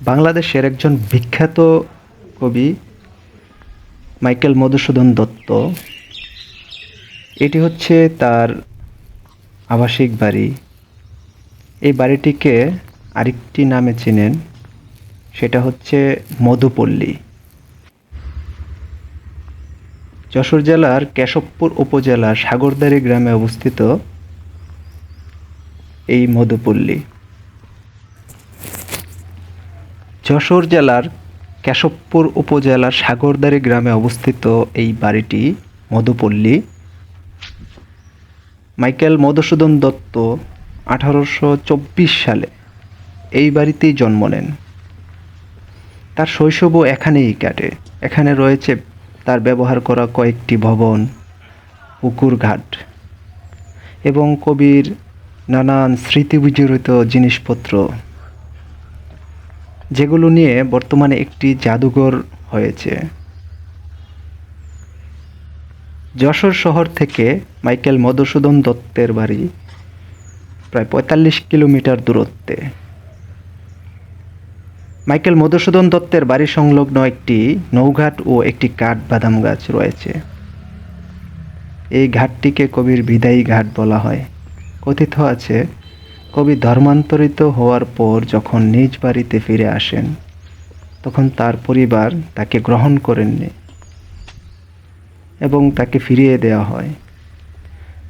বাংলাদেশের একজন বিখ্যাত কবি, মাইকেল মধুসূদন দত্ত। এটি হচ্ছে তার আবাসিক বাড়ি। এই বাড়িটিকে আরেকটি নামে চেনেন, সেটা হচ্ছে মধুপল্লী। যশোর জেলার কেশবপুর উপজেলার সাগরদাড়ি গ্রামে অবস্থিত এই মধুপল্লী। যশোর জেলার কেশবপুর উপজেলার সাগরদাড়ি গ্রামে অবস্থিত এই বাড়িটি মধুপল্লী। মাইকেল মধুসূদন দত্ত আঠারোশো চব্বিশ সালে এই বাড়িতেই জন্ম নেন। তার শৈশবও এখানেই কাটে। এখানে রয়েছে তার ব্যবহার করা কয়েকটি ভবন পুকুর ঘাট এবং কবির নানান স্মৃতিবিজড়িত জিনিসপত্র। যেগুলো নিয়ে বর্তমানে একটি জাদুঘর হয়েছে। যশোর শহর থেকে মাইকেল মধুসূদন দত্তের বাড়ি, প্রায় পঁয়তাল্লিশ কিলোমিটার দূরত্বে। মাইকেল মধুসূদন দত্তের বাড়ি সংলগ্ন একটি নৌঘাট ও একটি কাঠ বাদাম গাছ রয়েছে। এই ঘাটটিকে কবির বিদায়ী ঘাট বলা হয়। কথিত আছে কবি ধর্মান্তরিত হওয়ার পর যখন নিজ বাড়িতে ফিরে আসেন, তখন তার পরিবার তাকে গ্রহণ করেননি এবং তাকে ফিরিয়ে দেওয়া হয়।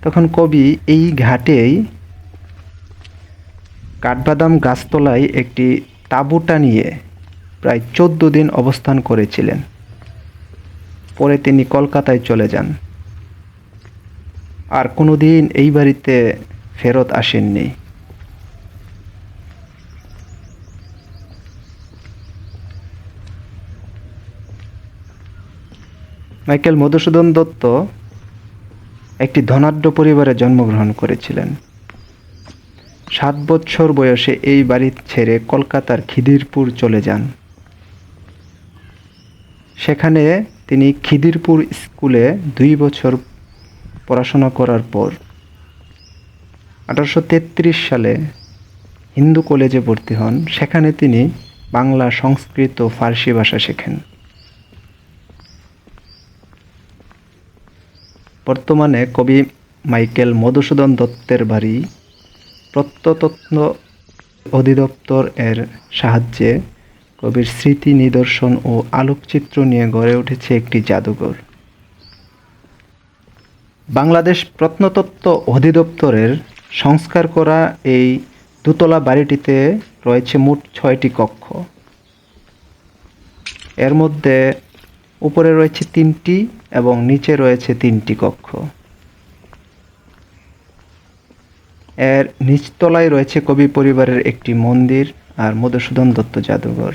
তখন কবি এই ঘাটেই কাঠবাদাম গাছতলায় একটি তাঁবুটা নিয়ে প্রায় চোদ্দ দিন অবস্থান করেছিলেন। পরে তিনি কলকাতায় চলে যান। আর কোনোদিন এই বাড়িতে ফেরত আসেননি। মাইকেল মধুসূদন দত্ত একটি ধনাঢ্য পরিবারে জন্মগ্রহণ করেছিলেন। সাত বছর বয়সে এই বাড়ি ছেড়ে কলকাতার খিদিরপুর চলে যান। সেখানে তিনি খিদিরপুর স্কুলে দুই বছর পড়াশোনা করার পর আঠারোশো তেত্রিশ সালে হিন্দু কলেজে ভর্তি হন। সেখানে তিনি বাংলা, সংস্কৃত ও ফার্সি ভাষা শেখেন। বর্তমানে কবি মাইকেল মধুসূদন দত্তের বাড়ি প্রত্নতত্ত্ব অধিদপ্তর এর সাহায্যে কবির স্মৃতি নিদর্শন ও আলোকচিত্র নিয়ে গড়ে উঠেছে একটি জাদুঘর। বাংলাদেশ প্রত্নতত্ত্ব অধিদপ্তরের সংস্কার করা এই দুতলা বাড়িটিতে রয়েছে মোট ছয়টি কক্ষ। এর মধ্যে উপরে রয়েছে তিনটি এবং নিচে রয়েছে তিনটি কক্ষ। এর নিচতলায় রয়েছে কবি পরিবারের একটি মন্দির আর মধুসূদন দত্ত জাদুঘর।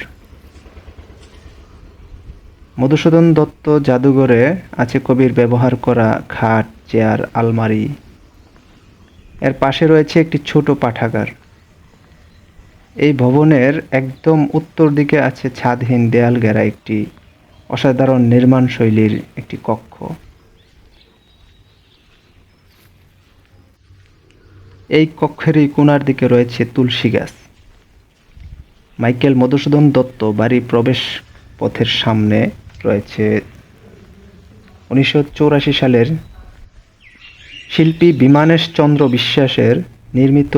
মধুসূদন দত্ত জাদুঘরে আছে কবির ব্যবহার করা খাট, চেয়ার, আলমারি। এর পাশে রয়েছে একটি ছোট পাঠাগার। এই ভবনের একদম উত্তর দিকে আছে ছাদহীন দেয়াল ঘেরা একটি অসাধারণ নির্মাণ শৈলীর একটি কক্ষ। এই কক্ষেরই কোণার দিকে রয়েছে তুলসী গাছ। মাইকেল মধুসূদন দত্ত বাড়ি প্রবেশ পথের সামনে রয়েছে। উনিশশো সালের শিল্পী বিমানেশ চন্দ্র বিশ্বাসের নির্মিত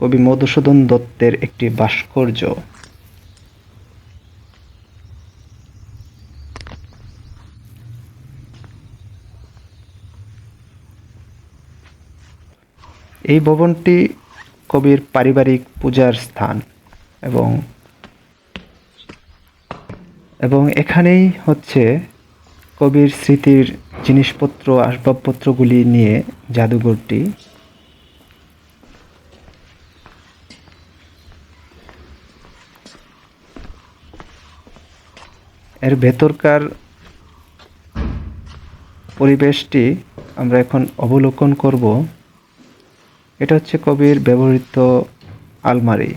কবি মধুসূদন দত্তের একটি ভাস্কর্য। এই ভবনটি কবির পারিবারিক পূজার স্থান এবং এবং এখানেই হচ্ছে কবির স্মৃতির জিনিসপত্র, আসবাবপত্রগুলি নিয়ে জাদুঘরটি। এর ভেতরকার পরিবেশটি আমরা এখন অবলোকন করব। এটা হচ্ছে কবির ব্যবহৃত আলমারি।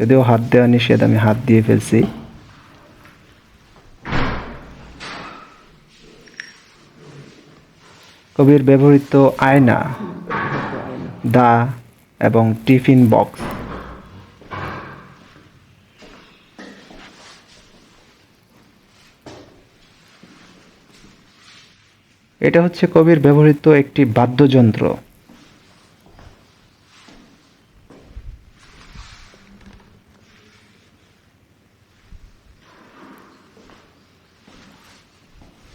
যদিও হাত দেওয়া নিষেধ আমি হাত দিয়ে ফেলছি। কবির ব্যবহৃত আয়না। দা এবং টিফিন বক্স। এটা হচ্ছে কবির ব্যবহৃত একটি বাদ্যযন্ত্র।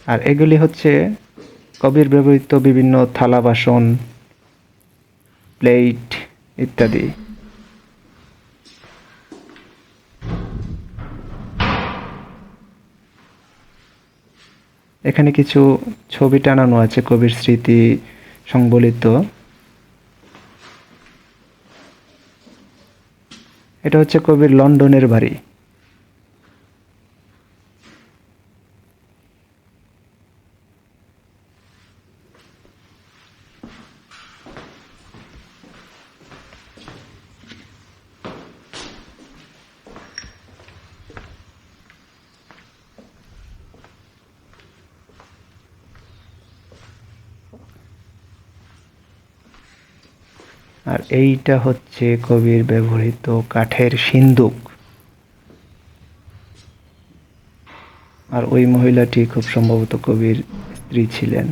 আর এগুলি হচ্ছে কবির ব্যবহৃত বিভিন্ন থালা বাসন, প্লেট ইত্যাদি। এখানে কিছু ছবি টানানো আছে কবির স্মৃতি সংবলিত। এটা হচ্ছে কবির লন্ডনের বাড়ি। আর এইটা হচ্ছে কবির ব্যবহৃত কাঠের সিন্দুক। আর ওই মহিলাটি খুব সম্ভবত কবির স্ত্রী ছিলেন।